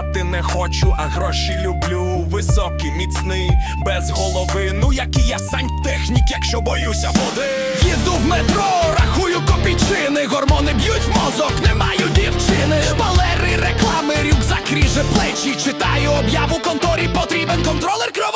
працювати не хочу, а гроші люблю. Високий, міцний, без голови. Ну як і я сантехнік, якщо боюся води. Їду в метро, рахую копійчини, гормони б'ють в мозок, не маю дівчини. Шпалери, реклами, рюкзак ріже плечі. Читаю об'яву конторі, потрібен контролер кровотечі.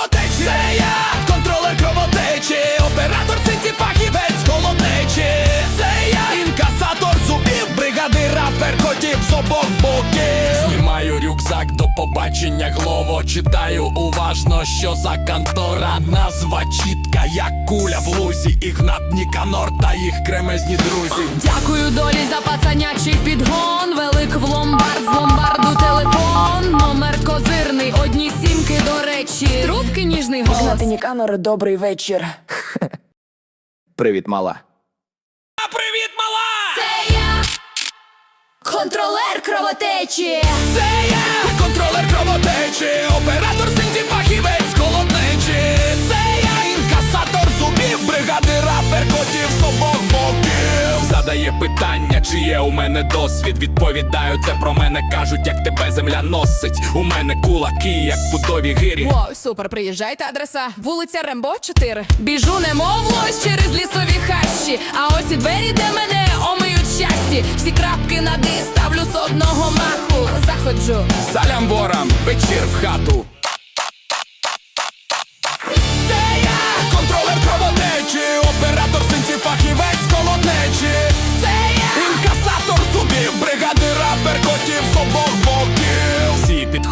Побачення глово. Читаю уважно, що за контора. Назва чітка, як куля в лузі. Ігнат Ніканор та їх кремезні друзі. Дякую долі за пацанячий підгон. Велик в ломбард, з ломбарду телефон. Номер козирний, одні сімки, до речі. Трубки ніжний голос. Ігнати Ніканор, добрий вечір. Привіт, мала. А привіт, мала! Це я контролер кровотечі. Це я, кровотечі, оператор синці фахівець холоднечі. Це я, інкасатор зубів, бригадир рапер котів з обох боків. Задає питання, чи є у мене досвід. Відповідаю, це про мене кажуть, як тебе земля носить. У мене кулаки, як путові гирі. Воу, супер, приїжджайте, адреса. Вулиця Рембо 4. Біжу немов лось через лісові хащі. А ось і двері, де мене омиють щасті. Всі крапки на «и» ставлю з одного маху. Заходжу. Салям ворам,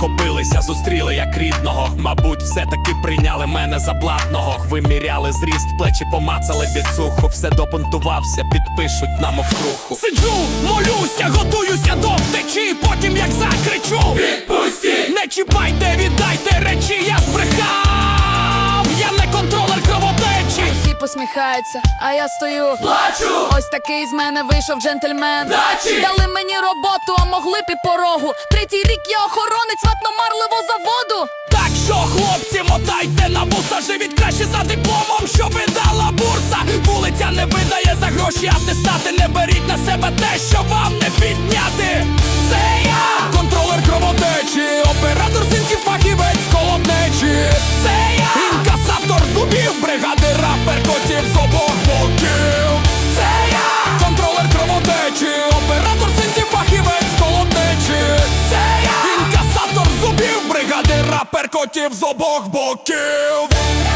боків. Зустріли як рідного. Мабуть, все-таки прийняли мене за блатного. Виміряли зріст, плечі помацали біцуху. Все допунтувався, підпишуть нам окруху. Сиджу, молюся, готуюся до втечі. Потім як закричу Відпустіть! Не чіпайте, віддайте речі, Всі а я стою. Плачу! Ось такий з мене вийшов джентльмен. Дачі! Дали мені роботу, а могли б і порогу. Третій рік я охоронець ватномарливого заводу. Так що, хлопці, мотайте на буса, живіть краще за дипломом, що видала бурса. Вулиця не видає за гроші атестати. Не беріть на себе те, що вам не підняти. Це я, бригади з обох боків.